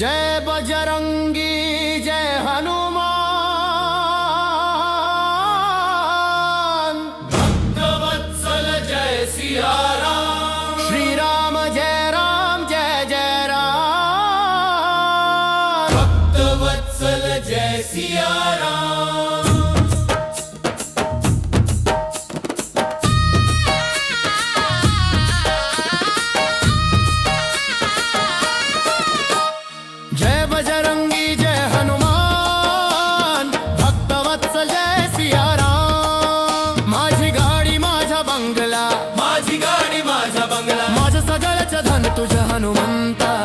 जय बजरंगी जय हनुमान। भक्तवत्सल जय सियाराम। श्रीराम जय राम जय जय राम। भक्तवत्सल जय सियाराम। హనుమంతా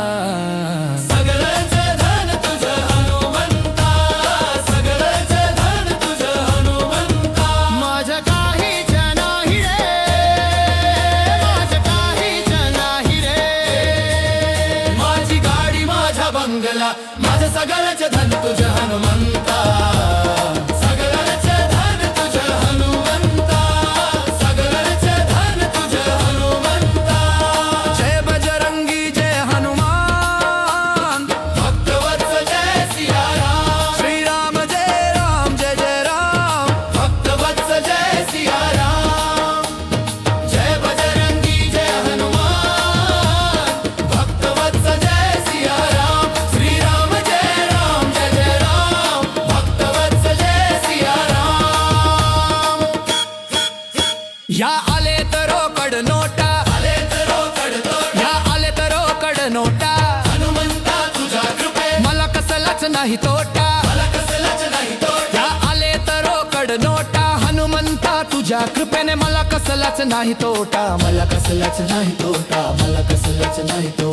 या आले तर रोकड नोटा. आले तर रोकड या आले तर रोकड नोटा. हनुमंता तुझ्या कृपे मला कसलाच नाही तोटा. मला कसलाच नाही तोटा या आले तर रोकड नोटा. हनुमंता तुझ्या कृपेने मला कसलाच नाही तोटा. मला कसलाच नाही तोटा. मला कसलाच नाही तोटा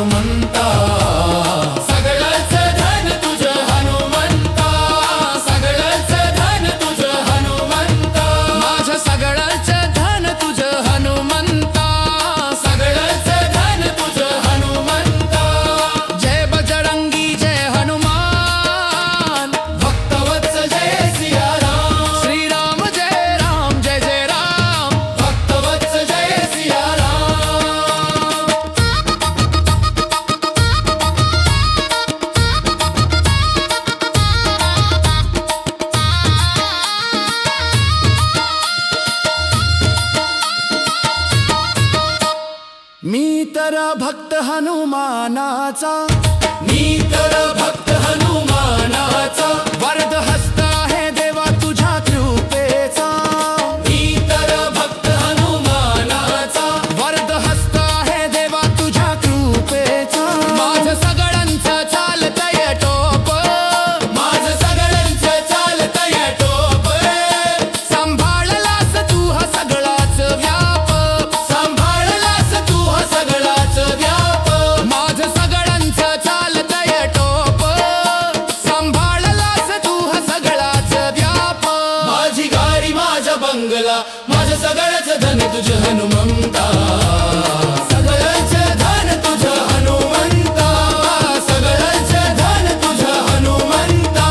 no money. मी तर भक्त हनुमानाचा. मी तर भक्त हनुमानाचा. वरद हस्त बंगला माझं सगळंच धन तुझं हनुमंता. सगळंच धन तुझं हनुमंता. सगळंच धन तुझं हनुमंता.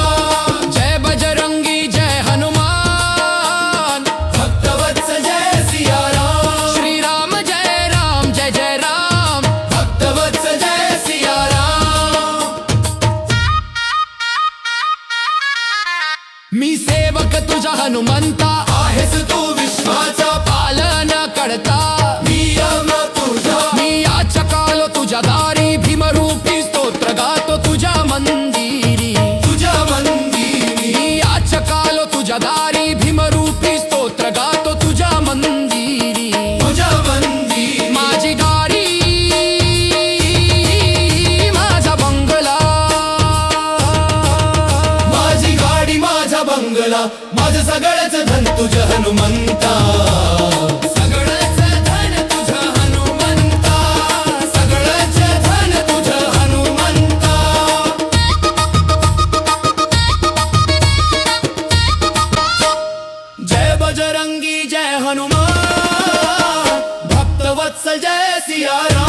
जय बजरंगी जय हनुमान. भक्तवत्स जय सियाराम. श्रीराम जय राम जय जय राम. भक्तवत्स जय सियाराम. मी सेवक तुझा हनुमंता. दारी भीमरूपी स्तोत्र गातो तुझ्या मंदिरी. तुझ्या मंदिरी. माझी गाडी माझा बंगला. माझी गाडी माझा बंगला माझं सगळंच धन तुझं हनुमंता. बजरंगी जय हनुमान। भक्त वत्सल जय सिया